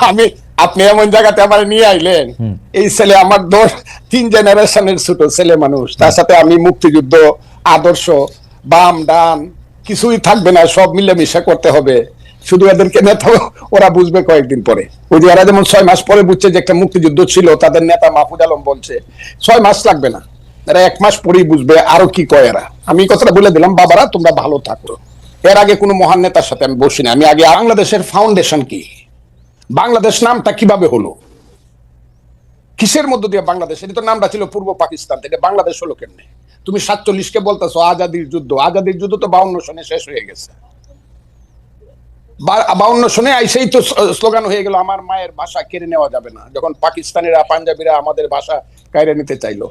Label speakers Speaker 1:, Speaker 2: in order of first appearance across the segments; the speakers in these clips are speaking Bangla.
Speaker 1: আমি- আপনি এমন জায়গাতে আমার নিয়ে আইলেন। এই ছেলে আমার তিন জেনারেশনের ছোট ছেলে মানুষ। তার সাথে আমি মুক্তিযুদ্ধ আদর্শ বাম ডান কিছুই থাকবে না সব মিলেমিশে করতে হবে। শুধু এদেরকে নেতা ওরা বুঝবে কয়েকদিন পরে। ওই যে এরা যেমন ছয় মাস পরে বুঝছে যে একটা মুক্তিযুদ্ধ ছিল তাদের নেতা মাহফুজ আলম বলছে ছয় মাস লাগবে না। এরা এক মাস পরেই বুঝবে আরও কি কয় এরা। আমি কথাটা বলে দিলাম বাবারা তোমরা ভালো থাকো। এর আগে কোনো মহান নেতার সাথে আমি বসি না আমি আগে বাংলাদেশের ফাউন্ডেশন কি? বাংলাদেশ নামটা কীভাবে হলো? কিসের মধ্য দিয়ে বাংলাদেশ? এটা তো নামটা ছিল পূর্ব পাকিস্তান থেকে। বাংলাদেশ হলো কেমনে? তুমি সাতচল্লিশকে বলতেছো আজাদির যুদ্ধ। আজাদির যুদ্ধ তো বাউন্ন সনে শেষ হয়ে গেছে। বাউন্ন সনে তো স্লোগান হয়ে গেল, আমার মায়ের ভাষা কেড়ে নেওয়া যাবে না। যখন পাকিস্তানিরা, পাঞ্জাবিরা আমাদের ভাষা কায়রে নিতে চাইলো।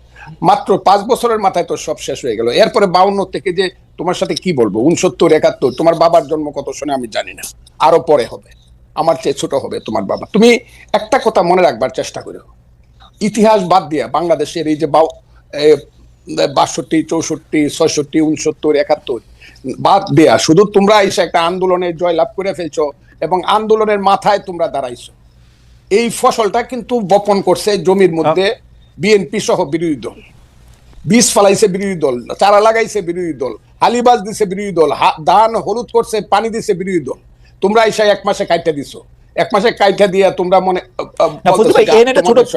Speaker 1: মাত্র পাঁচ বছরের মাথায় তো সব শেষ হয়ে গেল। এরপরে বাউন্ন থেকে যে তোমার সাথে কি বলব? উনসত্তর, একাত্তর, তোমার বাবার জন্ম কত শুনে আমি জানি না। আরও পরে হবে। আমার চেয়ে ছোট হবে তোমার বাবা। তুমি একটা কথা মনে রাখবার চেষ্টা করো। ইতিহাস বাদ দিয়া বাংলাদেশের এই যে বাষট্টি চৌষট্টি ছয়ষট্টি উনসত্তর একাত্তর বাদ দেয়া শুধু তোমরা এসে একটা আন্দোলনে জয়লাভ করে ফেলছো এবং আন্দোলনের মাথায় তোমরা দাঁড়াইছো। এই ফসলটা কিন্তু বপন করছে জমির মধ্যে বিএনপি সহ বিরোধী দল। বীজ ফালাইছে বিরোধী দল চারা লাগাইছে বিরোধী দল আলিবাজ দিছে বিরোধী দল ধান হলুদ করছে পানি দিছে বিরোধী দল। তোমরা এসে এক মাসে কাইটা দিছো। এক মাসে কাইটা দিয়া তোমরা মনে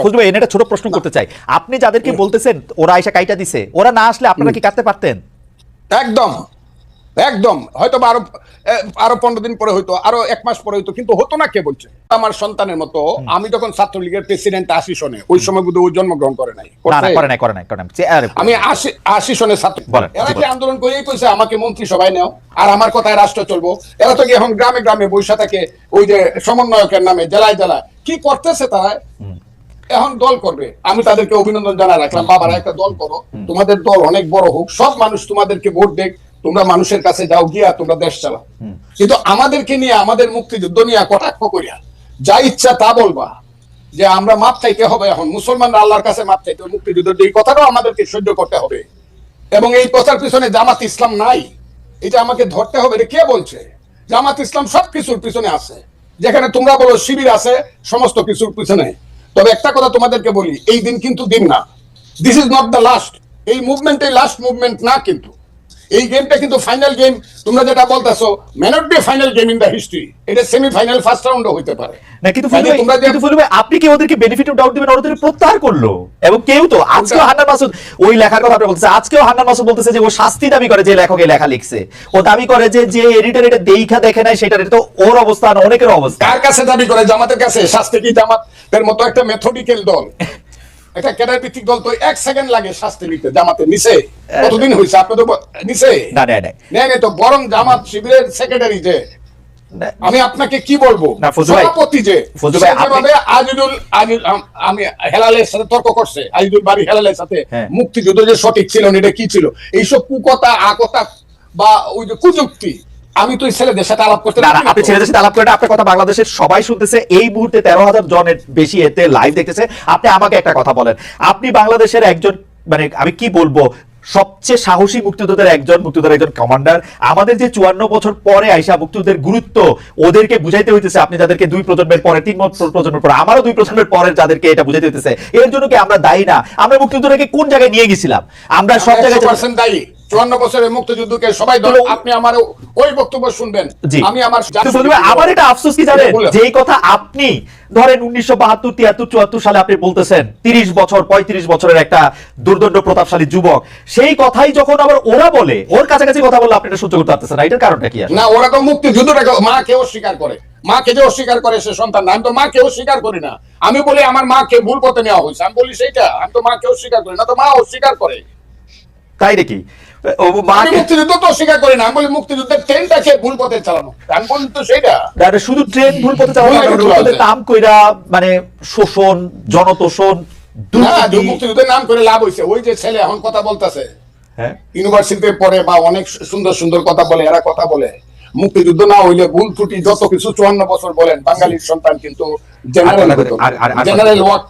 Speaker 2: ছোট একটা ছোট প্রশ্ন করতে চাই। আপনি যাদেরকে বলতেছেন ওরা এসে কাইটা দিছে ওরা না আসলে আপনারা কি কাটতে পারতেন?
Speaker 1: একদম। একদম। হয়তো আরও আরও পনেরো দিন পরে হয়তো আরও এক মাস পরে হয়তো কিন্তু হতো না কে বলছে? আমার সন্তানের মতো আমি যখন ছাত্রলীগের প্রেসিডেন্ট আশি সনে ওই সময় বুধ ও জন্মগ্রহণ করে নাই। আমি আশি আশি সনে ছাত্র এরা কি আন্দোলন করেই কইছে আমাকে মন্ত্রী সভায় নেও আর আমার কথায় রাষ্ট্র চলবো? এরা তো কি এখন গ্রামে গ্রামে বৈশা থাকে ওই যে সমন্বয়কের নামে জেলায় জেলায়। কি করতেছে তারা? এখন দল করবে। আমি তাদেরকে অভিনন্দন জানাই রাখলাম বাবারা একটা দল করো। তোমাদের দল অনেক বড় হোক সব মানুষ তোমাদেরকে ভোট দেখ। তোমরা মানুষের কাছে যাও গিয়া তোমরা দেশ চালাও। কিন্তু আমাদেরকে নিয়ে আমাদের মুক্তিযুদ্ধ নিয়ে কটাক্ষ করিয়া যা ইচ্ছা তা বলবা যে আমরা মাপ চাইতে হবে এখন মুসলমানরা আল্লাহর কাছে মাপ চাইতে হবে মুক্তিযুদ্ধের এই কথাটাও আমাদেরকে সহ্য করতে হবে। এবং এই কথার পিছনে জামাত ইসলাম নাই এটা আমাকে ধরতে হবে কে বলছে? জামাত ইসলাম সব কিছুর পিছনে আছে। যেখানে তোমরা বলো শিবির আছে সমস্ত কিছুর পিছনে। তবে একটা কথা তোমাদেরকে বলি এই দিন কিন্তু দিন না। This is not the last এই মুভমেন্ট এই লাস্ট মুভমেন্ট না কিন্তু। এই গেমটা কিন্তু ফাইনাল গেম তোমরা যেটা বলতেছো may not be final game in the history এটা সেমি ফাইনাল ফার্স্ট রাউন্ডও হইতে পারে।
Speaker 2: না কিন্তু ভাই
Speaker 1: তোমরা
Speaker 2: কিন্তু ভাই আপনি কি ওদেরকে বেনিফিট অফ ডাউট দিবেন? ওরা তো প্রত্যাহার করল। এবং কেউ তো আজকেও হান্নান মাসুদ ওই লেখার কথা আপনি বলতেছে আজকেও হান্নান মাসুদ বলতেছে যে ও শাস্তি দাবি করে যে লেখক এই লেখা লিখছে। ও দাবি করে যে যে এডিটর এটা দেইখা দেখে নাই সেটা এটা তো ওর অবস্থান অনেকের অবস্থা
Speaker 1: কার কাছে দাবি করে? জামাতের কাছে? শাস্তি কি জামাতের মতো একটা মেথডিক্যাল দল? একটা ক্যাডার ভিত্তিক দল তো এক সেকেন্ড লাগে শাস্তি নিতে জামাতে নিছে কতদিন হয়েছে আপনি তো
Speaker 2: না না না।
Speaker 1: তো বরং জামাত শিবিরের সেক্রেটারি যে। আমি আপনাকে কি বলব? সভাপতি যে। যেভাবে আজিদুল আমি হেলালের সাথে তর্ক করছে। আজিদুল বাড়ি হেলালের সাথে
Speaker 2: হ্যাঁ।
Speaker 1: মুক্তিযুদ্ধ যে সঠিক ছিল এটা কি ছিল? এইসব কুকথা আকথা বা ওই যে কুযুক্তি আমি তো ছেলেদের সাথে আলাপ করতে
Speaker 2: না আপনি ছেলেদের সাথে আলাপ আপনার কথা বাংলাদেশের সবাই শুনতেছে। এই মুহূর্তে তেরো হাজার জনের বেশি এতে লাইভ দেখতেছে। আপনি আমাকে একটা কথা বলেন। আপনি বাংলাদেশের একজন মানে আমি কি বলব সবচেয়ে সাহসী মুক্তিযোদ্ধাদের একজন মুক্তিযোদ্ধার একজন কমান্ডার আমাদের যে চুয়ান্ন বছর পরে আইসা মুক্তিযুদ্ধের গুরুত্ব ওদেরকে বুঝাইতে হইতেছে আপনি যাদেরকে দুই প্রজন্মের পরে তিন বছর প্রজন্মের পরে আমারও দুই প্রজন্মের পরে যাদেরকে এটা বুঝাইতে হইতেছে। এর জন্য কি আমরা দায়ী না? আমরা মুক্তিযুদ্ধটাকে কোন জায়গায় নিয়ে গেছিলাম? আমরা সব জায়গায়
Speaker 1: দায়ী। চুয়ান্ন বছরের মুক্তিযুদ্ধকে সবাই ধরো আপনি আমার ওই বক্তব্য শুনবেন। আমি আমার
Speaker 2: আমার এটা আফসোস কি জানেন? যেই কথা আপনি ধরেন উনিশশো বাহাত্তর তিয়াত্তর চুয়াত্তর সালে আপনি বলতেছেন তিরিশ বছর পঁয়ত্রিশ বছরের একটা দুর্দণ্ড প্রতাপশালী যুবক সেই কথাই যখন আবার ওরা বলে ওর কাছাকাছি কথা বললে আপনি এটা সহ্য করতে পারতেছেন না। এটার কারণটা কি
Speaker 1: না ওরা তো মুক্তিযুদ্ধটাকে মা কেউ স্বীকার করে। মা কে যে অস্বীকার করে সে সন্তান না আমি তো মা কেউ স্বীকার করি না। আমি বলি আমার মা কে ভুল পথে নেওয়া হয়েছে আমি বলি সেইটা আমি তো মা কেউ স্বীকার করি না তো মা অস্বীকার করে।
Speaker 2: তাই নাকি? মাকে
Speaker 1: মুক্তিযুদ্ধ তো অস্বীকার করি না আমি বলি মুক্তিযুদ্ধের ট্রেনটাকে ভুল পথে চালানো। আমি বলি তো সেইটা।
Speaker 2: শুধু ট্রেন ভুল পথে চালানো
Speaker 1: ভুল
Speaker 2: না,
Speaker 1: পথে
Speaker 2: ভুল পথে
Speaker 1: চালাচ্ছে।
Speaker 2: নাম কইরা মানে শোষণ জনতোষণ
Speaker 1: না যে
Speaker 2: দুর্নীতি।
Speaker 1: মুক্তিযুদ্ধের নাম করে লাভ হয়েছে ওই যে ছেলে এখন কথা বলতেছে।
Speaker 2: হ্যাঁ।
Speaker 1: ইউনিভার্সিটিতে পড়ে বা অনেক সুন্দর সুন্দর কথা বলে এরা কথা বলে। মুক্তিযুদ্ধ না হইলে ভুল ত্রুটি যত কিছু চুয়ান্ন বছর বলেন বাঙালির সন্তান কিন্তু জেনারেল জেনারেল ওয়ার্ক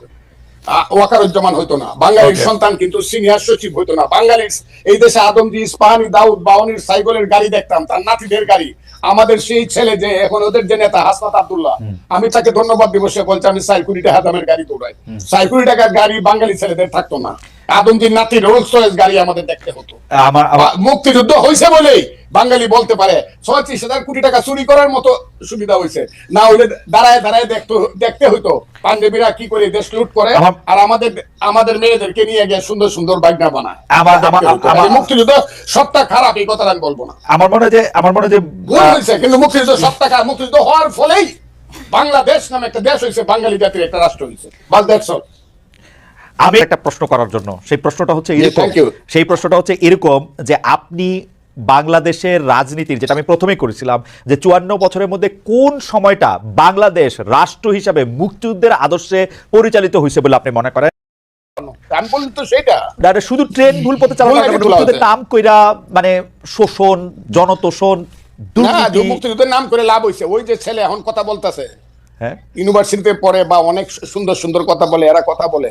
Speaker 1: ওয়াকারুজ্জামান হইতো না। বাঙালির সন্তান কিন্তু সিনিয়র সচিব হইতো না। বাঙালির এই দেশে আদমজি ইস্পাহানি দাউদ বাউনির সাইকেলের গাড়ি দেখতাম তার নাতিদের গাড়ি। আমাদের সেই ছেলে যে এখন ওদের যে নেতা হাসনাত আব্দুল্লাহ আমি তাকে ধন্যবাদ দিব সে বলছে আমি সাই কোটি টাকা দামের গাড়ি দৌড়াই। সাই টাকার গাড়ি বাঙালি ছেলেদের থাকতো না। আদমজির নাতি রোলস রয়েস গাড়ি আমাদের দেখতে হতো।
Speaker 2: আমার
Speaker 1: মুক্তিযুদ্ধ হয়েছে বলেই বাঙালি বলতে পারে ছয়ত্রিশ হাজার কোটি টাকা চুরি করার মতো সুবিধা হয়েছে। না হইলে দাঁড়ায় দাঁড়ায় দেখতে দেখতে হইতো পাঞ্জাবিরা কি করে দেশ লুট করে আর আমাদের আমাদের মেয়েদেরকে নিয়ে গিয়ে সুন্দর সুন্দর বাগনা বানায়।
Speaker 2: আমার-
Speaker 1: মুক্তিযুদ্ধ সবটা খারাপ এই কথাটা আমি বলব না।
Speaker 2: আমার মনে হয় যে আমার মনে হয় যে
Speaker 1: ভুল হয়েছে কিন্তু মুক্তিযুদ্ধ সবটা খারাপ। মুক্তিযুদ্ধ হওয়ার ফলেই বাংলাদেশ নামে একটা দেশ হয়েছে বাঙালি জাতির একটা রাষ্ট্র হয়েছে। বাস
Speaker 2: আমি একটা প্রশ্ন করার জন্য। সেই প্রশ্নটা হচ্ছে এরকম। সেই প্রশ্নটা হচ্ছে এরকম যে আপনি বাংলাদেশের রাজনীতির যেটা আমি প্রথমেই করেছিলাম যে চুয়ান্ন বছরের মধ্যে কোন সময়টা বাংলাদেশ রাষ্ট্র হিসাবে মুক্তিযুদ্ধের আদর্শে পরিচালিত হয়েছে বলে আপনি মনে করেন?
Speaker 1: আমি বললাম তো সেটা।
Speaker 2: না, শুধু ট্রেন ভুল পথে চালানো মানে। নাম কইরা মানে শোষণ জনতোষণ
Speaker 1: মুক্তিযুদ্ধের নাম করে লাভ হয়েছে ওই যে ছেলে এখন কথা বলতেছে।
Speaker 2: হ্যাঁ।
Speaker 1: ইউনিভার্সিটিতে পড়ে বা অনেক সুন্দর সুন্দর কথা বলে এরা কথা বলে।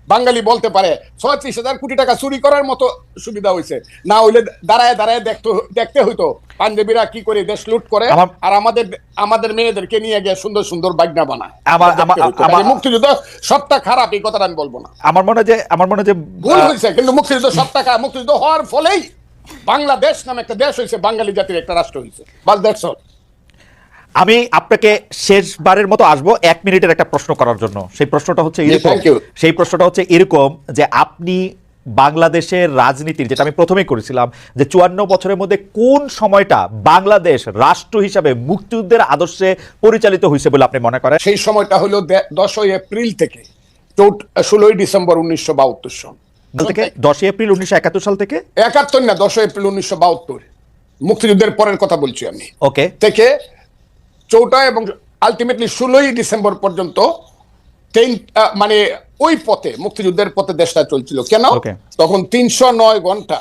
Speaker 1: বাঙালি বলতে পারে ছয়ত্রিশ হাজার কোটি টাকা চুরি করার মতো সুবিধা হয়েছে না হইলে দাঁড়ায় দাঁড়ায় দেখতে দেখতে হইতো পাঞ্জাবিরা কি করে দেশ লুট করে আর আমাদের আমাদের মেয়েদেরকে নিয়ে গিয়ে সুন্দর সুন্দর বাগনা বানায়।
Speaker 2: আমার-
Speaker 1: কাজে মুক্তিযুদ্ধ সবটা খারাপ এই কথাটা আমি বলব না।
Speaker 2: আমার মনে যে আমার মনে যে
Speaker 1: ভুল হয়েছে কিন্তু মুক্তিযুদ্ধ সবটা খারাপ। মুক্তিযুদ্ধ হওয়ার ফলেই বাংলাদেশ নামে একটা দেশ হয়েছে বাঙালি জাতির একটা রাষ্ট্র হয়েছে বাস দ্যাটস অল
Speaker 2: আমি আপনাকে শেষবারের মতো আসব এক মিনিটের একটা প্রশ্ন করার জন্য। সেই প্রশ্নটা হচ্ছে এরকম। সেই প্রশ্নটা হচ্ছে এরকম যে আপনি বাংলাদেশের রাজনীতির যেটা আমি প্রথমেই করেছিলাম যে চুয়ান্ন বছরের মধ্যে কোন সময়টা বাংলাদেশ রাষ্ট্র হিসাবে মুক্তিযুদ্ধের আদর্শে পরিচালিত হয়েছে বলে আপনি মনে করেন?
Speaker 1: সেই সময়টা হলো দশই এপ্রিল থেকে ষোলোই ডিসেম্বর উনিশশো বাহাত্তর সন
Speaker 2: থেকে দশই এপ্রিল উনিশশো একাত্তর সাল থেকে?
Speaker 1: একাত্তর না দশই এপ্রিল উনিশশো বাহাত্তর। মুক্তিযুদ্ধের পরের কথা বলছি আমি।
Speaker 2: ওকে
Speaker 1: থেকে চৌঠা এবং আলটিমেটলি ষোলোই ডিসেম্বর পর্যন্ত ট্রেন মানে ওই পথে মুক্তিযুদ্ধের পথে দেশটা চলছিল। কেন? তখন তিনশো নয় ঘণ্টা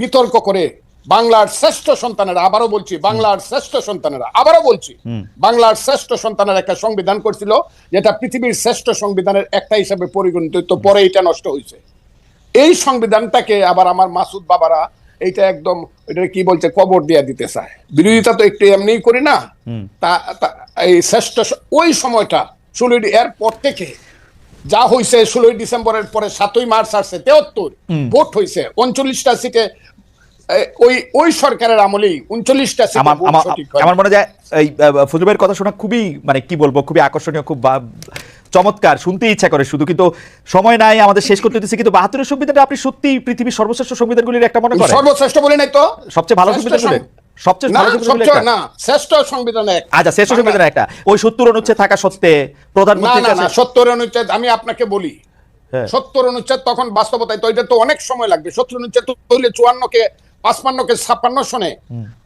Speaker 1: বিতর্ক করে বাংলার শ্রেষ্ঠ সন্তানেরা আবারও বলছি বাংলার শ্রেষ্ঠ সন্তানেরা আবারও বলছি বাংলার শ্রেষ্ঠ সন্তানের একটা সংবিধান করছিল যেটা পৃথিবীর শ্রেষ্ঠ সংবিধানের একটা হিসাবে পরিগণিত পরে এটা নষ্ট হয়েছে। এই সংবিধানটাকে আবার আমার মাসুদ বাবারা এইটা একদম এটা কি বলছে কবর দিয়া দিতে চায়। বিরোধিতা তো একটু এমনিই করি না। তা এই শ্রেষ্ঠ ওই সময়টা ষোলোই এর পর থেকে যা হয়েছে ষোলোই ডিসেম্বরের পরে সাতই মার্চ আসছে তেহত্তর। ভোট হয়েছে উনচল্লিশটা সিটে ওই ওই সরকারের আমলেই উনচল্লিশটা
Speaker 2: আমার
Speaker 1: হয়।
Speaker 2: মনে যায় এই ফজুবের কথা শোনা খুবই মানে কি বলব খুবই আকর্ষণীয় খুব চমৎকার শুনতে ইচ্ছা করে শুধু কিন্তু সময় নাই আমাদের শেষ করতে দিচ্ছে কিন্তু বাহাত্তরের সংবিধানটা আপনি সত্যি পৃথিবীর সর্বশ্রেষ্ঠ সংবিধানগুলির একটা মনে করেন?
Speaker 1: সর্বশ্রেষ্ঠ বলি নাই তো?
Speaker 2: সবচেয়ে ভালো সংবিধান বলে?
Speaker 1: সং-
Speaker 2: সবচেয়ে ভালো সংবিধান বলে
Speaker 1: সবচেয়ে
Speaker 2: একটা?
Speaker 1: না শ্রেষ্ঠ সংবিধান
Speaker 2: আচ্ছা শ্রেষ্ঠ সংবিধান একটা। ওই সত্তর অনুচ্ছেদ থাকা সত্ত্বে
Speaker 1: না না সত্তর অনুচ্ছেদ আমি আপনাকে বলি।
Speaker 2: হ্যাঁ।
Speaker 1: সত্তর অনুচ্ছেদ তখন বাস্তবতায় তো এটা তো অনেক সময় লাগবে। সত্তর অনুচ্ছেদ তো হইলে চুয়ান্নকে পাঁচপান্নকে ছাপ্পান্ন সনে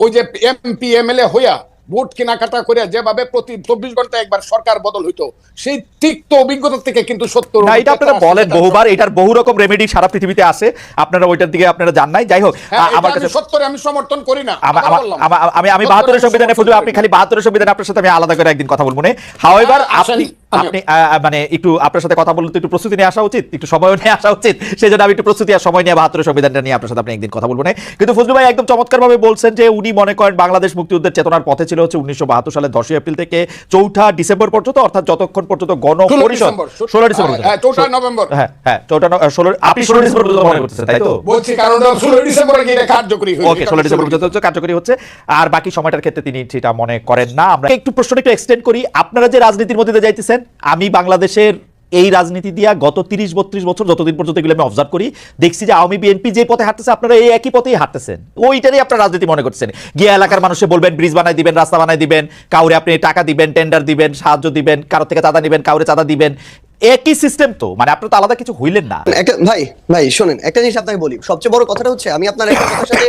Speaker 1: ওই যে এমপি এমএলএ হইয়া ভোট কেনাকাটা করে যেভাবে প্রতি চব্বিশ ঘণ্টা একবার সরকার বদল হইতো সেই তিক্ত অভিজ্ঞতা থেকে কিন্তু
Speaker 2: সত্য এটা আপনারা বলেন বহুবার এটার বহু রকম রেমেডি সারা পৃথিবীতে আছে আপনারা ওইটার দিকে আপনারা জান নাই। যাই হোক
Speaker 1: হ্যাঁ,
Speaker 2: আমার
Speaker 1: আমি
Speaker 2: কাছে
Speaker 1: সত্তরে আমি সমর্থন করি না
Speaker 2: আমা-। আমা- বাহাত্তরের সংবিধানে আপনি খালি বাহাত্তরের সংবিধানে আপনার সাথে আমি আলাদা করে একদিন কথা বলব। না। হাওয়াইবার
Speaker 1: হ্যাঁ, আসেন,
Speaker 2: আপনি আপনি মানে একটু আপনার সাথে কথা বলতে একটু প্রস্তুতি নিয়ে আসা উচিত একটু সময় নিয়ে আসা উচিত। সেই জন্য আমি একটু প্রস্তুতি আর সময় নিয়ে বাহাত্তরের সংবিধানটা নিয়ে আপনার সাথে আপনি একদিন কথা বলব না কিন্তু ফজলু ভাই একদম চমৎকার ভাবে বলছেন যে উনি মনে করেন বাংলাদেশ মুক্তিযুদ্ধের চেতনার পথে ছিল হচ্ছে উনিশশো বাহাত্তর সালের দশই এপ্রিল থেকে চৌঠা ডিসেম্বর পর্যন্ত অর্থাৎ যতক্ষণ পর্যন্ত গণ পরিষদ ষোলো ডিসেম্বর
Speaker 1: হ্যাঁ, হ্যাঁ, চৌঠা নভেম্বর।
Speaker 2: হ্যাঁ হ্যাঁ চৌঠা ষোলো আপনি ষোলো ডিসেম্বর পর্যন্ত মনে করতেছেন তাই তো?
Speaker 1: বলছি কারণ ষোলো ডিসেম্বরে কার্যকরী
Speaker 2: ওকে ষোলো ডিসেম্বর পর্যন্ত হচ্ছে কার্যকরী হচ্ছে। আর বাকি সময়টার ক্ষেত্রে তিনি সেটা মনে করেন না। আমরা একটু প্রশ্নটা একটু এক্সটেন্ড করি। আপনারা যে রাজনীতির মধ্যে যাইতেছেন আমি বাংলাদেশের এই রাজনীতি দিয়া গত তিরিশ, বত্রিশ বছর যতদিন পর্যন্ত এগুলো আমি অবজার্ভ করি, দেখছি যে আওয়ামী বিএনপি যে পথে হাঁটতেছে, আপনারা এই একই পথেই হাঁটতেছেন। ওইটারই আপনার রাজনীতি মনে করছেন। গিয়ে এলাকার মানুষে বলবেন ব্রিজ বানাই দিবেন, রাস্তা বানাই দিবেন, কাউরে আপনি টাকা দিবেন টেন্ডার দিবেন, সাহায্য দিবেন কারও থেকে চাঁদা দিবেন কাউরে চাঁদা দিবেন। একই সিস্টেম তো মানে আপনার তো আলাদা কিছু হইলেন না।
Speaker 3: ভাই ভাই, শোনেন, একটা জিনিস আপনাকে বলি। সবচেয়ে বড় কথাটা হচ্ছে, আমি আপনার একটা কথার সাথে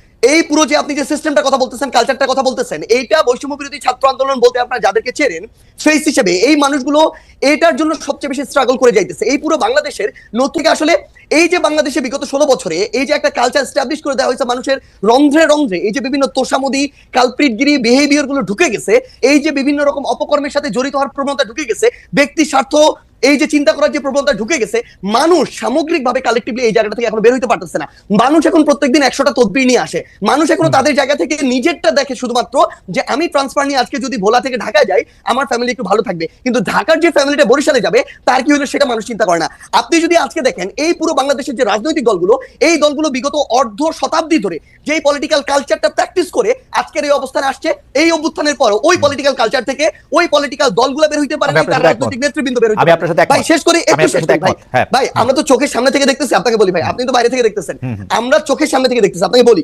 Speaker 3: এই পুরো যে আপনি যে সিস্টেমটা কথা বলতেছেন কালচারটা কথা বলতেছেন, এইটা বৈষম্য বিরোধী ছাত্র আন্দোলন বলতে আপনারা যাদেরকে চেনেন ফেস হিসেবে এই মানুষগুলো এটার জন্য সবচেয়ে বেশি স্ট্রাগল করে যাইতেছে। এই পুরো বাংলাদেশের নতুন আসলে এই যে বাংলাদেশে বিগত ষোলো বছরে এই যে একটা কালচার স্টাবলিশ করে দেওয়া হয়েছে মানুষের রন্ধ্রে রন্ধ্রে এই যে বিভিন্ন তোষামদি কালপ্রিটগিরি বিহেভিয়ারগুলো ঢুকে গেছে এই যে বিভিন্ন রকম অপকর্মের সাথে জড়িত হওয়ার প্রবণতা ঢুকে গেছে ব্যক্তি স্বার্থ এই যে চিন্তা করার যে প্রবণতা ঢুকে গেছে মানুষ সামগ্রিকভাবে কালেকটিভলি এই জায়গাটা থেকে এখন বের হইতে পারতেছে না। মানুষ এখন প্রত্যেকদিন একশোটা তদবির নিয়ে আসে। মানুষ এখন তাদের জায়গা থেকে নিজেরটা দেখে শুধুমাত্র যে আমি ট্রান্সফার নিয়ে আজকে যদি ভোলা থেকে ঢাকায় যাই আমার ফ্যামিলি একটু ভালো থাকবে। কিন্তু ঢাকার যে ফ্যামিলিটা বরিশালে যাবে তার কি হলো সেটা মানুষ চিন্তা করে না। আপনি যদি আজকে দেখেন এই পুরো বাংলাদেশের যে রাজনৈতিক দলগুলো এই দলগুলো বিগত অর্ধ শতাব্দী ধরে যেই পলিটিক্যাল কালচারটা প্র্যাকটিস করে আজকের এই অবস্থানে আসছে এই অভ্যুত্থানের পর ওই পলিটিক্যাল কালচার থেকে ওই পলিটিক্যাল দলগুলো বের হইতে পারে তার রাজনৈতিক নেতৃবৃন্দ বের হইতে পারে। ভাই শেষ করে একটু শেষ করি ভাই।
Speaker 2: হ্যাঁ।
Speaker 3: ভাই আমরা তো চোখের সামনে থেকে দেখতেছি আপনাকে বলি ভাই আপনি তো বাইরে থেকে দেখতেছেন। আমরা চোখের সামনে থেকে দেখতেছি আপনাকে বলি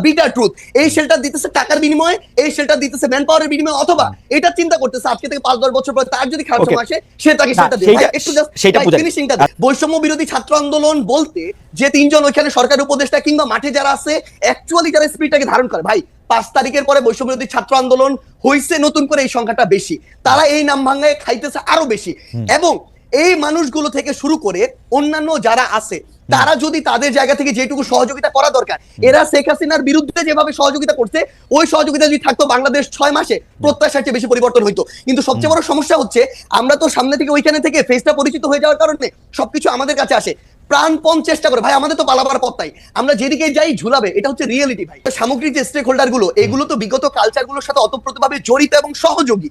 Speaker 3: bitter truth এই শেল্টার দিতেছে টাকার বিনিময়ে এই শেল্টার দিতেছে ম্যান পাওয়ারের বিনিময়ে অথবা এটা চিন্তা করতেছে আজকে থেকে পাঁচ দশ বছর পরে তার যদি খারাপ সময় আসে সে তাকে সেটা দেবে। একটু just
Speaker 2: সেইটা
Speaker 3: ভাই,
Speaker 2: বুঝাই।
Speaker 3: finishing টা দিই। বৈষম্য বিরোধী ছাত্র আন্দোলন বলতে যে তিনজন ওইখানে সরকারি উপদেষ্টা কিংবা মাঠে যারা আছে অ্যাকচুয়ালি যারা স্পিরিটটাকে ধারণ করে। ভাই পাঁচ তারিখের পরে বৈষম্য বিরোধী ছাত্র আন্দোলন হইছে নতুন করে এই সংখ্যাটা বেশি। তারা এই নাম ভাঙায় খাইতেছে আরও বেশি। এবং এই মানুষগুলো থেকে শুরু করে অন্যান্য যারা আছে, তারা যদি তাদের জায়গা থেকে যেটুকু সহযোগিতা করা দরকার, এরা শেখ হাসিনার বিরুদ্ধে যেভাবে সহযোগিতা করছে, ওই সহযোগিতা যদি থাকতো বাংলাদেশ ছয় মাসে প্রত্যাশার চেয়ে বেশি পরিবর্তন হইতো। কিন্তু সবচেয়ে বড় সমস্যা হচ্ছে, আমরা তো সামনে থেকে ওইখানে থেকে ফেসটা পরিচিত হয়ে যাওয়ার কারণে সবকিছু আমাদের কাছে আসে। প্রাণপণ চেষ্টা করে। ভাই আমাদের তো পালাবার পথ নাই আমরা যেদিকে যাই ঝুলাবে। এটা হচ্ছে রিয়েলিটি ভাই। সামগ্রিক যে স্টেক হোল্ডারগুলো এগুলো তো বিগত কালচারগুলোর সাথে অতপ্রতভাবে জড়িত এবং সহযোগী।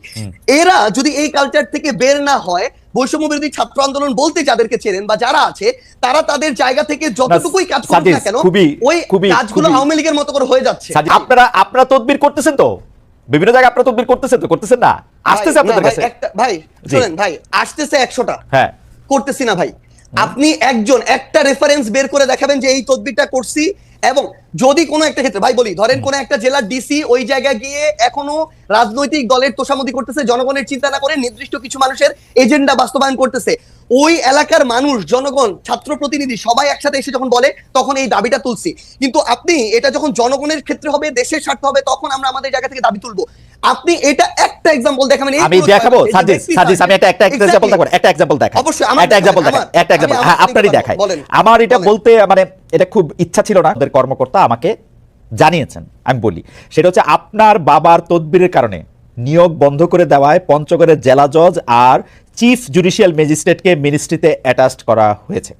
Speaker 3: এরা যদি এই কালচার থেকে বের না হয় বৈষম্য বিরোধী ছাত্র আন্দোলন বলতে যাদেরকে চেনেন বা যারা আছে তারা তাদের জায়গা থেকে যতটুকুই কাজ করুক না কেন ওই কাজগুলো আওয়ামী লীগের মতো করে হয়ে যাচ্ছে।
Speaker 2: আপনারা আপনারা তদবির করতেছেন তো? বিভিন্ন জায়গায় আপনারা তদবির করতেছেন তো? করতেছেন না? আসতেছে আপনাদের কাছে?
Speaker 3: একটা- ভাই শুনেন ভাই আসতেছে একশোটা।
Speaker 2: হ্যাঁ।
Speaker 3: করতেছি না ভাই। আপনি একজন একটা রেফারেন্স বের করে দেখাবেন যে এই তদবিরটা করছি এবং যদি কোনো একটা ক্ষেত্রে ভাই বলি ধরেন কোন একটা জেলার ডিসি ওই জায়গায় গিয়ে এখনও রাজনৈতিক দলের তোষামতি করতেছে জনগণের চিন্তা না করে নির্দিষ্ট কিছু মানুষের এজেন্ডা বাস্তবায়ন করতেছে। ওই এলাকার মানুষ জনগণ ছাত্র প্রতিনিধি সবাই একসাথে এসে যখন বলে তখন এই দাবিটা তুলছি। কিন্তু আপনি এটা যখন জনগণের ক্ষেত্রে হবে দেশের স্বার্থ হবে তখন আমরা আমাদের জায়গা থেকে দাবি তুলবো। আপনি এটা একটা এক্সাম্পল দেখাবেন
Speaker 2: আমি দেখাবো সাজিদ সাজিদ আমি একটা একটা এক্সাম্পল দেখাবো একটা এক্সাম্পল দেখাই।
Speaker 3: অবশ্যই, আমার
Speaker 2: একটা এক্সাম্পল দেখাই একটা এক্সাম্পল হ্যাঁ আপনারই দেখাই। আমার এটা বলতে মানে এটা খুব ইচ্ছা ছিল না ওদের কর্মকর্তা আমাকে জানিয়েছেন আমি বলি। সেটা হচ্ছে আপনার বাবার তদবিরের কারণে নিয়োগ বন্ধ করে দেওয়ায় পঞ্চগড়ের জেলা জজ আর চিফ জুডিশিয়াল ম্যাজিস্ট্রেটকে মিনিস্ট্রিতে অ্যাটাচড করা হয়েছে।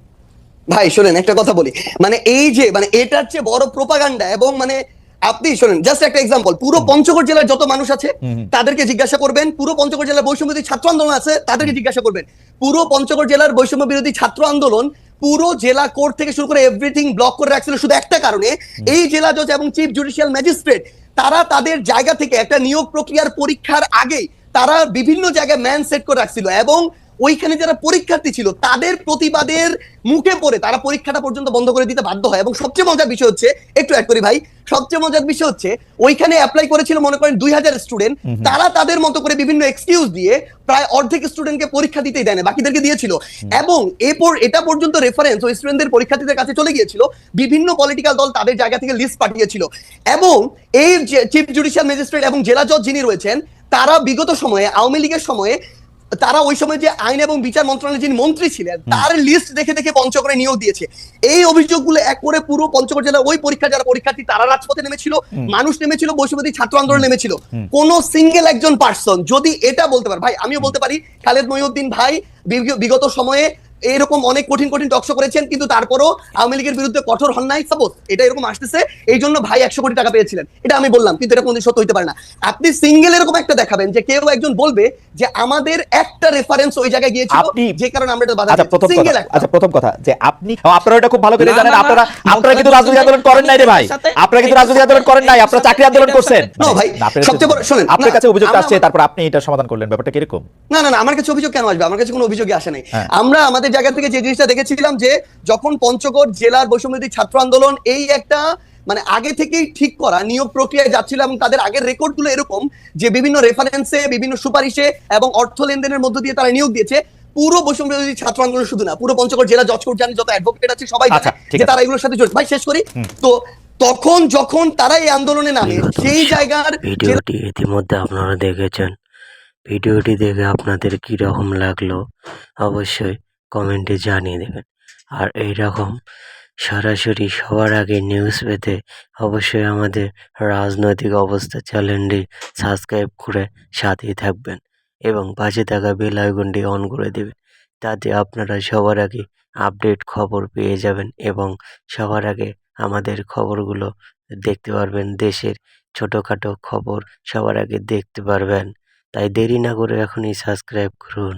Speaker 3: ভাই শোনেন একটা কথা বলি। মানে এই যে মানে এটার চেয়ে বড় প্রোপাগান্ডা এবং মানে আপনি শোনেন জাস্ট একটা এক্সাম্পল পুরো পঞ্চগড় জেলার যত মানুষ আছে তাদেরকে জিজ্ঞাসা করবেন পুরো পঞ্চগড় জেলার বৈষম্য বিরোধী ছাত্র আন্দোলন আছে তাদেরকে জিজ্ঞাসা করবেন। পুরো পঞ্চগড় জেলার বৈষম্য বিরোধী ছাত্র আন্দোলন পুরো জেলা কোর্ট থেকে শুরু করে এভরিথিং ব্লক করে রাখছিল শুধু একটা কারণে এই জেলা জজ এবং চিফ জুডিশিয়াল ম্যাজিস্ট্রেট তারা তাদের জায়গা থেকে একটা নিয়োগ প্রক্রিয়ার পরীক্ষার আগেই তারা বিভিন্ন জায়গায় ম্যান সেট করে রাখছিল এবং ওইখানে যারা পরীক্ষার্থী ছিল তাদের প্রতিবাদের মুখে পড়ে তারা পরীক্ষাটা পর্যন্ত বন্ধ করে দিতে বাধ্য হয়। এবং সবচেয়ে মজার বিষয় হচ্ছে একটু অ্যাড করি ভাই সবচেয়ে মজার বিষয় হচ্ছে ওইখানে অ্যাপ্লাই করেছিল মনে করেন দুই হাজার স্টুডেন্ট তারা তাদের মতো করে বিভিন্ন এক্সকিউজ দিয়ে প্রায় অর্ধেক স্টুডেন্টকে পরীক্ষা দিতেই দেয় না বাকিদেরকে দিয়েছিল। এবং এরপর এটা পর্যন্ত রেফারেন্স ওই স্টুডেন্টদের পরীক্ষার্থীদের কাছে চলে গিয়েছিল বিভিন্ন পলিটিক্যাল দল তাদের জায়গা থেকে লিস্ট পাঠিয়েছিল। এবং এই চিফ জুডিশিয়াল ম্যাজিস্ট্রেট এবং জেলা জজ যিনি রয়েছেন তারা বিগত সময়ে আওয়ামী লীগের সময়ে তারা ওই সময় যে আইন এবং বিচার মন্ত্রণালয়ের যিনি মন্ত্রী ছিলেন তার লিস্ট দেখে দেখে পঞ্চগড়ে নিয়োগ দিয়েছে। এই অভিযোগগুলো এক করে পুরো পঞ্চগড় জেলার ওই পরীক্ষা যারা পরীক্ষার্থী তারা রাজপথে নেমেছিল মানুষ নেমেছিল বৈষম্যবাদী ছাত্র আন্দোলন নেমেছিল। কোন সিঙ্গেল একজন পার্সন যদি এটা বলতে পারে ভাই আমিও বলতে পারি খালেদ মহিউদ্দিন ভাই বিগত সময়ে এরকম অনেক কঠিন কঠিন টকশো করেছেন কিন্তু তারপরও আওয়ামী লীগের বিরুদ্ধে কঠোর হন নাই সাপোজ এটা এরকম আসতেছে এই জন্য ভাই একশো কোটি টাকা পেয়েছিলেন। এটা আমি বললাম কিন্তু এটা কোনদিন সত্য হইতে পারে না। আপনি সিঙ্গেল এরকম একটা দেখাবেন যে কেউ একজন বলবে যে আমাদের একটা রেফারেন্স ওই জায়গায় গিয়েছিল যে কারণে আমরা এটা বাধা
Speaker 2: আচ্ছা প্রথম
Speaker 3: সিঙ্গেল
Speaker 2: কথা আচ্ছা প্রথম কথা যে আপনি আপনারা এটা খুব ভালো করে জানেন আপনারা আপনারা কিন্তু রাজনৈতিক আন্দোলন করেন নাই রে ভাই। আপনারা কিন্তু রাজনৈতিক আন্দোলন করেন নাই আপনারা চাকরি আন্দোলন করছেন।
Speaker 3: না ভাই, সবচেয়ে বড়- শোনেন,
Speaker 2: আপনার কাছে
Speaker 3: অভিযোগ
Speaker 2: আসছে তারপর আপনি এটা সমাধান করলেন ব্যাপারটা কীরকম?
Speaker 3: না না না আমার কাছে অভিযোগ কেন আসবে? আমার কাছে কোনো অভিযোগই আসে নাই।
Speaker 2: হ্যাঁ।
Speaker 3: আমরা আমাদের জায়গা থেকে যে জিনিসটা দেখেছিলাম যে যখন পঞ্চগড় জেলার বৈষম্যদী ছাত্র আন্দোলন এই একটা মানে আগে থেকেই ঠিক করা নিয়োগ প্রক্রিয়ায় যাচ্ছিল এবং তাদের আগের রেকর্ডগুলো এরকম যে বিভিন্ন রেফারেন্সে বিভিন্ন সুপারিশে এবং অর্থ লেনদেনের মধ্য দিয়ে তারা নিয়োগ দিয়েছে পুরো বৈষম্যদী ছাত্র আন্দোলন শুধু না পুরো পঞ্চগড় জেলা জজ কোর্ট জানি যত অ্যাডভোকেট আছে সবাই
Speaker 2: আচ্ছা,
Speaker 3: জানে যে। তারা এগুলোর সাথে জড়িত। ভাই শেষ করি। তো তখন যখন তারা এই আন্দোলনে নামে সেই জায়গার
Speaker 4: ভিডিওটি ইতিমধ্যে আপনারা দেখেছেন। ভিডিওটি দেখে আপনাদের কি রকম লাগল? অবশ্যই কমেন্টে জানিয়ে দেবেন। আর এই রকম সরাসরি সবার আগে নিউজ পেতে অবশ্যই আমাদের রাজনৈতিক অবস্থা চ্যানেলটি সাবস্ক্রাইব করে সাথেই থাকবেন এবং পাশে থাকা বেল আইকনটি অন করে দেবেন। তাতে আপনারা সবার আগে আপডেট খবর পেয়ে যাবেন এবং সবার আগে আমাদের খবরগুলো দেখতে পারবেন। দেশের ছোটোখাটো খবর সবার আগে দেখতে পারবেন। তাই দেরি না করে এখনই সাবস্ক্রাইব করুন।